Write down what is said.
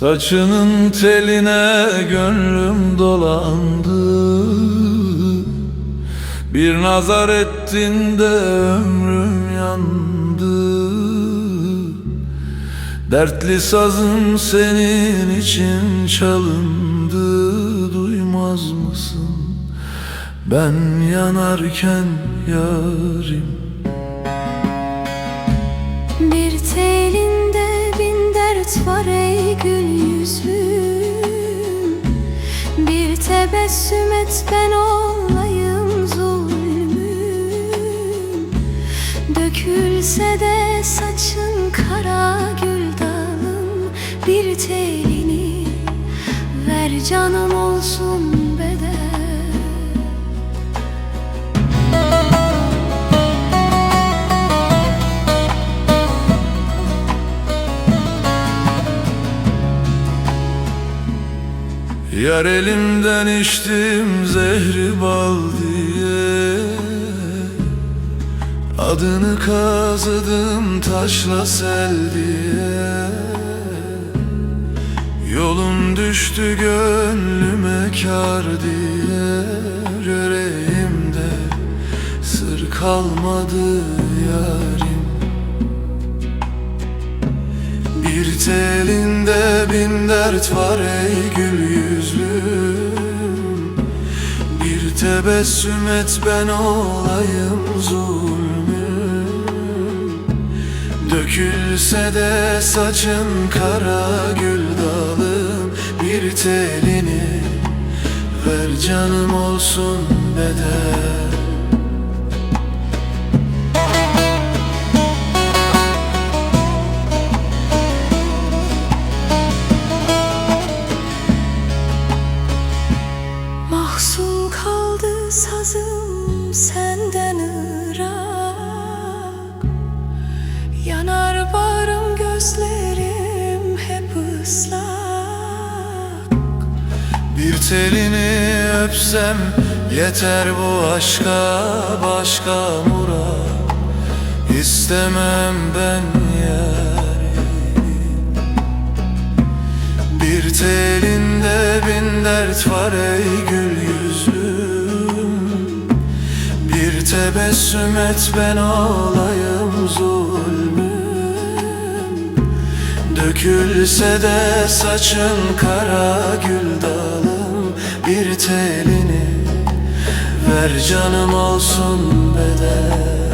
Saçının teline gönlüm dolandı. Bir nazar ettin de ömrüm yandı. Dertli sazım senin için çalındı. Duymaz mısın? Ben yanarken yarim var ey gül yüzlüm Bir tebessüm et ben olayım zulmüm. Dökülse de saçın kara gül dalım. Bir telini ver canım olsun Yar elimden içtim zehri bal diye. Adını kazıdım taşla sel diye. Yolun düştü gönlüme kar diye. Yüreğimde sır kalmadı yarim. Bir telinde bin dert var ey gül Bir tebessüm et ben olayım zulmüm Dökülse de saçın kara gül dalım Bir telini ver canım olsun bedel ıslak. Bir telini öpsem yeter bu aşka başka murat. İstemem ben yarim Bir telinde bin dert var ey gül yüzlüm Bir tebessüm et ben olayım zulmüm Dökülse de saçın kara gül dalım. Bir telini ver canım olsun bedel